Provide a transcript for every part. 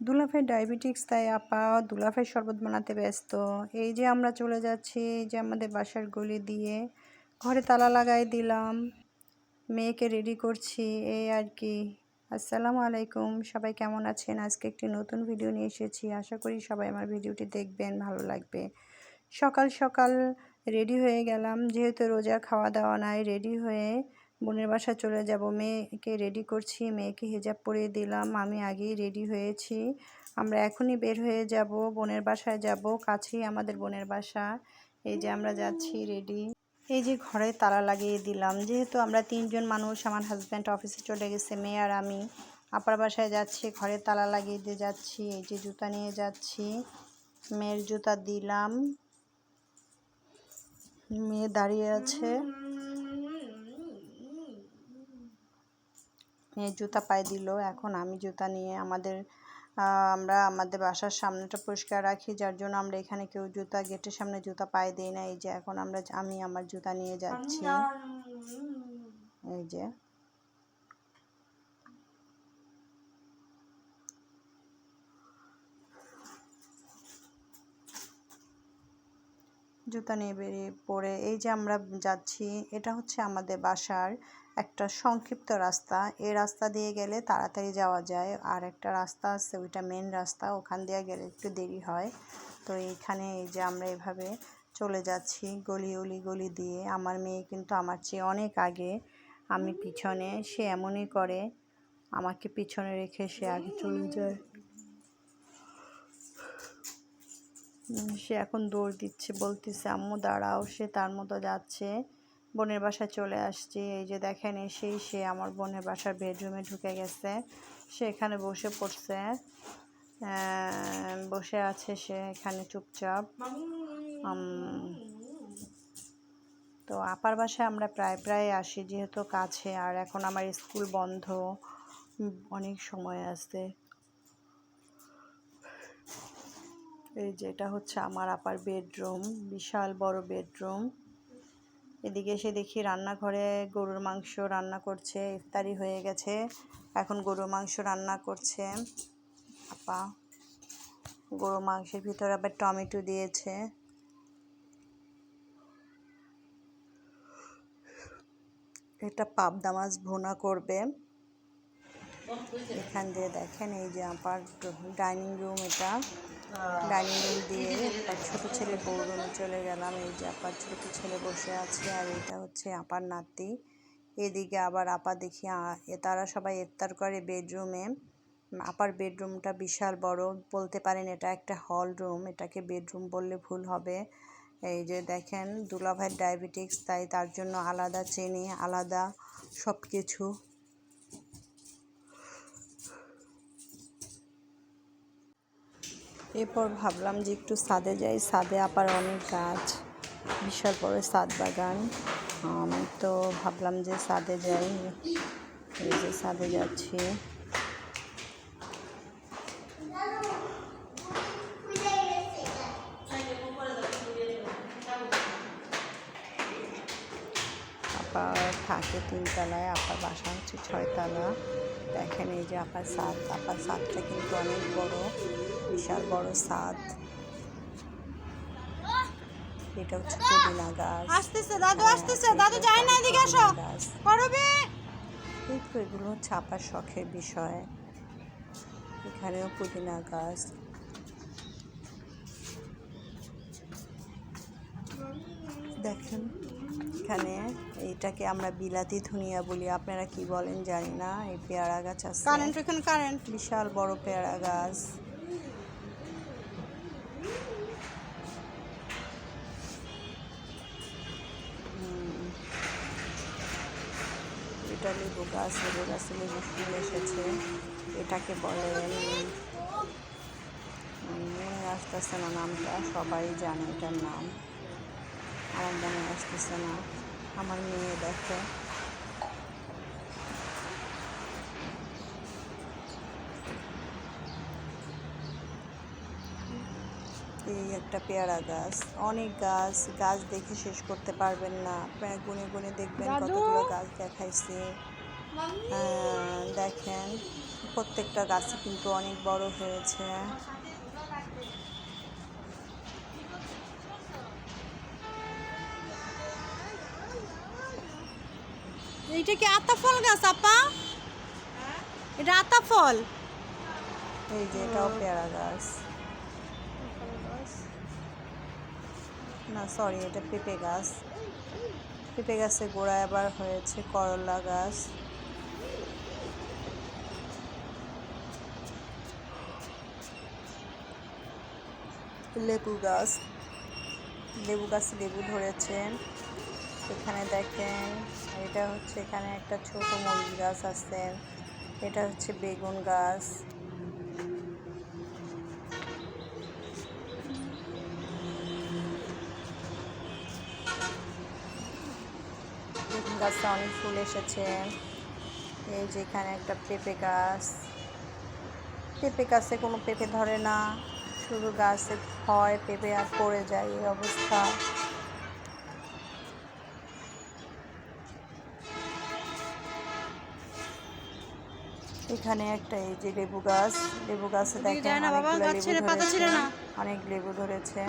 দুলাফের diabetics, তাই আপা দুলাফের শরবত বানাতে ব্যস্ত। এই যে আমরা চলে যাচ্ছি যে আমাদের বাসার গলি দিয়ে ঘরে তালা লাগাই দিলাম, মেয়েকে রেডি করছি, এই আর কি। আসসালামু আলাইকুম, সবাই কেমন আছেন? আজকে একটি নতুন ভিডিও নিয়ে এসেছি। আশা করি সবাই আমার ভিডিওটি দেখবেন, ভালো লাগবে। সকাল সকাল রেডি হয়ে গেলাম, যেহেতু রোজা খাওয়া দাওয়া নাই রেডি হয়ে বোনের বাসা চলে যাব। মেয়েকে রেডি করছি, মেয়েকে হেজাব পরিয়ে দিলাম। আমি আগেই রেডি হয়েছি। আমরা এখনই বের হয়ে যাব, বোনের বাসায় যাব। কাছেই আমাদের বোনের বাসা। এই যে আমরা যাচ্ছি রেডি এই যে ঘরে তালা লাগিয়ে দিলাম। যেহেতু আমরা তিনজন মানুষ, আমার হাজব্যান্ড অফিসে চলে গেছে, মেয়ে আর আমি। আপার বাসায় যাচ্ছি, ঘরে তালা লাগিয়ে দিয়ে যাচ্ছি, এই যে জুতা নিয়ে যাচ্ছি। মেয়ের জুতা দিলাম। মেয়ে দাঁড়িয়ে আছে। জুতা পায়ে দিল, এখন আমি জুতা নিয়ে আমাদের আমরা আমাদের বাসার সামনেটা পরিষ্কার রাখি, যার জন্য আমরা এখানে কেউ জুতা, গেটের সামনে জুতা পায়ে দিই না। এই যে এখন আমরা, আমি আমার জুতা নিয়ে যাচ্ছি। এই যে। জুতা নিয়ে বেরিয়ে পড়ে। এই যে আমরা যাচ্ছি, এটা হচ্ছে আমাদের বাসার একটা সংক্ষিপ্ত রাস্তা। এই রাস্তা দিয়ে গেলে তাড়াতাড়ি যাওয়া যায়। আর একটা রাস্তা আছে, ওইটা মেন রাস্তা, ওখান দিয়ে গেলে একটু দেরি হয়। তো এইখানে এই যে আমরা এভাবে চলে যাচ্ছি গলি অলি গলি দিয়ে। আমার মেয়ে কিন্তু আমার চেয়ে অনেক আগে, আমি পিছনে, সে এমনই করে, আমাকে পিছনে রেখে সে আগে চলে যায়। সে এখন দৌড় দিচ্ছে, বলতেছে, আম্মু, দাঁড়াও। সে তার মতো যাচ্ছে। বোনের বাসায় চলে আসছি। এই যে দেখেন, এসেই সে আমার বোনের বাসার বেডরুমে ঢুকে গেছে। সে এখানে বসে পড়ছে। বসে আছে সে এখানে চুপচাপ। তো আপার বাসায় আমরা প্রায় প্রায় আসি যেহেতু কাছে। আর এখন আমার স্কুল বন্ধ। অনেক সময় আছে। এই যেটা হচ্ছে আমার আপার বেডরুম বিশাল বড় বেডরুম এদিকে এসে দেখি রান্নাঘরে গরুর মাংস রান্না করছে, ইফতারি হয়ে গেছে। এখন গরুর মাংস রান্না করছে। আপা, গরুর মাংসের ভিতরে আবার টমেটো দিয়েছে। এটা পাবদা মাছ ভুনা করবে। এখান দিয়ে দেখেন এই যে আপার ডাইনিং রুম এটা। ডাইনিং রুম দিয়ে আপার ছোটো ছেলে বউ রুমে চলে গেলাম। এই যে আপার ছোটো ছেলে বসে আছে আর এটা হচ্ছে আপার নাতি। এদিকে আবার আপা দেখি তারা সবাই ইফতার করে বেডরুমে। আপার বেডরুমটা বিশাল বড়, বলতে পারেন এটা একটা হল রুম। এটাকে বেডরুম বললে ভুল হবে। এই যে দেখেন, দুলাভাইয়ের ডায়াবেটিক্স, তাই তার জন্য আলাদা চিনি, আলাদা সব কিছু এরপর ভাবলাম যে একটু সাদে যাই। ছাদে আবার অনেক গাছ, বিশাল বড় সাদ বাগান। আমি তো ভাবলাম যে সাদে যাই। এই যে ছাদে যাচ্ছি। আপার থাকে তিনতলায় আপার বাসা হচ্ছে ছয়তলা। দেখেন এই যে আপার ছাদ আপার ছাদটা কিন্তু অনেক বড় বিশাল বড় ছাদ। এটা হচ্ছে পুদিনা গাছ। আসতেছে দাদু হ্যাঁ, আসতেছে দাদু যায় না এদিকে আসো। করবে? এই তো এগুলো হচ্ছে আপার শখের বিষয়। এখানেও পুদিনা গাছ। দেখেন এখানে। এটাকে আমরা বিলাতি ধুনিয়া বলি। আপনারা কি বলেন জানি না। এই পেয়ারা গাছ আছে। কারেন্ট এখানে কারেন্ট। বিশাল বড় পেয়ারা গাছ। এটা লেবু গাছ। লেবু গাছে লেবু ফুল এসেছে। এটাকে বলে মনে আসতেছে না নামটা। সবাই জানে এটার নাম। আমার মনে আসতেছে না। আমার মেয়ে দেখে। এই একটা পেয়ারা গাছ অনেক গাছ গাছ দেখে শেষ করতে পারবেন না। গুনে গুনে দেখবেন কতগুলো গাছ দেখাইছে। আহ, দেখেন প্রত্যেকটা গাছে কিন্তু অনেক বড় হয়েছে। এইটা কি আতা ফল গাছ, আপা? এটা আতা ফল। এই যে এটাও পেয়ারা গাছ। না সরি এটা পেঁপে গাছ। পেঁপে গাছে গোড়া আবার হয়েছে করলা গাছ। লেবু গাছ। লেবু গাছে লেবু ধরেছেন। এখানে দেখেন এটা হচ্ছে এখানে একটা ছোট মরিচ গাছ আছে। এটা হচ্ছে বেগুন গাছ। বেগুন গাছে অনেক ফুল এসেছে। এই যে এখানে একটা পেঁপে গাছ। পেঁপে গাছে কোনো পেঁপে ধরে না। শুধু গাছে হয়, পেঁপে আর পড়ে যায় এই অবস্থা। এখানে একটা এই যে লেবু গাছ লেবু গাছে দেখেন। অনেক লেবু ধরেছে।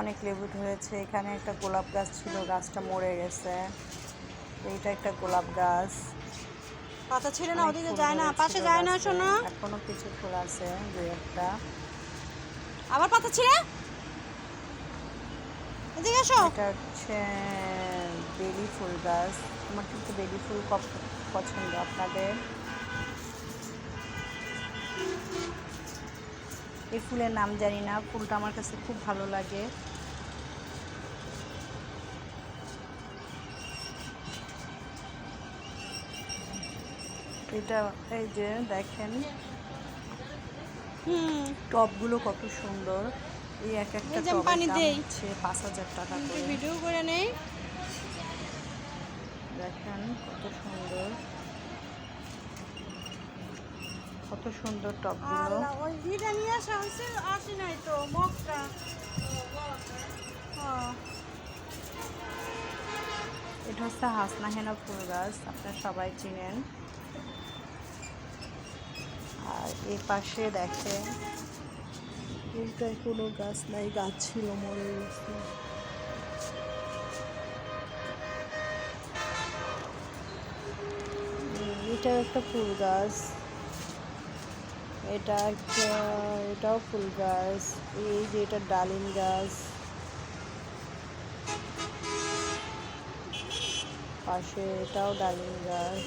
অনেক লেবু ধরেছে এখানে একটা গোলাপ গাছ ছিল গাছটা মরে গেছে। এইটা একটা গোলাপ গাছ। পাতা ছেড়ে না ওদিকে যায় না পাশে যায় না। শোনো। এখনও কিছু ফুল আছে দুই একটা। আবার পাতা ছিঁড়ে? এদিকে এসো এটা হচ্ছে বেলি ফুল গাছ। আমার কিন্তু বেলি ফুল পছন্দ আপনাদের। এই ফুলের নাম জানি না। ফুলটা আমার কাছে খুব ভালো লাগে। এটা এই যে দেখেন। হুম। টবগুলো কত সুন্দর। এই এক একটা এই যে আমি টবের পানি দেই। হচ্ছে পাঁচ হাজার টাকা করে। ভিডিও করে নেই। দেখেন কত সুন্দর। কত সুন্দর টবগুলো আল্লাহ ওই ইটা নিয়ে আসা হয়েছে আসি নাই তো মগটা। এটা হচ্ছে হাসনা হেনা ফুল গাছ আপনারা সবাই চিনেন। আর এই পাশে দেখেন এইটায় কোনো গাছ নাই, গাছ ছিল মরে গেছে। এটা একটা ফুল গাছ। এটা একটা, এটাও ফুল গাছ। এই যে এটা ডালিম গাছ। পাশে এটাও ডালিম গাছ।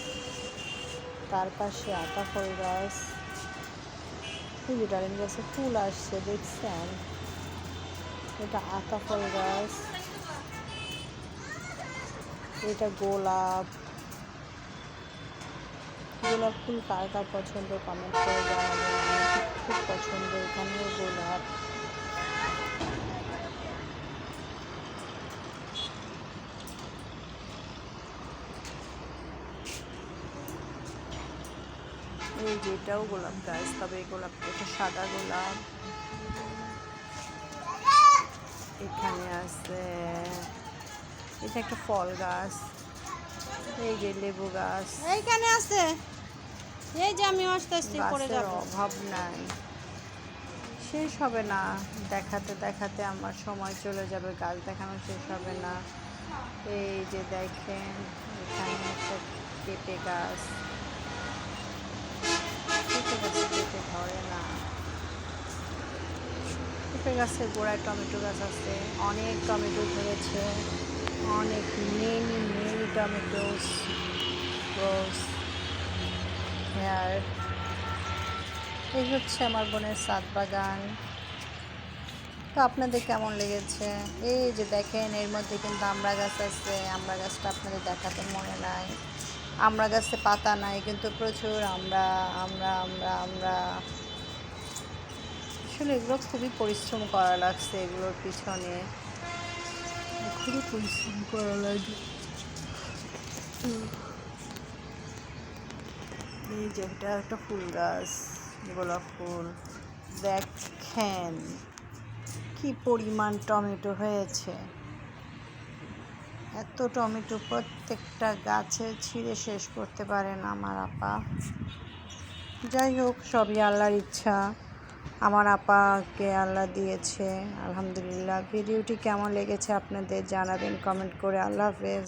তার পাশে আতা ফল গাছ। এই ডালিম গাছে ফুল আসছে, দেখছেন? এটা আতা ফল গাছ। এটা গোলাপ। গোলাপ ফুল কার কার পছন্দ? কমেন্ট করে জানাবেন। খুব পছন্দ এখানেও গোলাপ। যে এটাও গোলাপ গাছ তবে এই গোলাপটা একটা সাদা গোলাপ। এখানে আছে এটা একটা ফল গাছ এই যে লেবু গাছ। এইখানে আছে। এই যে আমি আস্তে আস্তে গাছের যাব। অভাব নাই। শেষ হবে না। দেখাতে দেখাতে আমার সময় চলে যাবে গাছ দেখানো শেষ হবে না। এই যে দেখেন এখানে একটা পেঁপে গাছ। পেঁপে ধরে না পেঁপে গাছের গোড়ায় টমেটো গাছ আছে, অনেক টমেটো ধরেছে, অনেক many many tomatoes rose here এই হচ্ছে আমার বোনের সাত বাগান। তো আপনাদের কেমন লেগেছে? এই যে দেখেন, এর মধ্যে কিন্তু আমড়া গাছ আছে, আমড়া গাছটা আপনাদের দেখাতে মনে নাই। আমড়া গাছে পাতা নাই, কিন্তু প্রচুর আমরা আমরা আমরা আমরা। আসলে এগুলো খুবই পরিশ্রম করা লাগছে এগুলোর পিছনে। খুবই পরিশ্রম করা লাগে। এই যে এটা একটা ফুল গাছ, গোলাপ ফুল। দেখেন কি পরিমাণ টমেটো হয়েছে। এত টমেটো প্রত্যেকটা গাছে ছিঁড়ে শেষ করতে পারেন আমার আপা। যাই হোক, সবই আল্লাহর ইচ্ছা। আমার আপাকে আল্লাহ দিয়েছে। আলহামদুলিল্লাহ। ভিডিওটি কেমন লেগেছে আপনাদের জানাবেন কমেন্ট করে। আল্লাহ হাফেজ।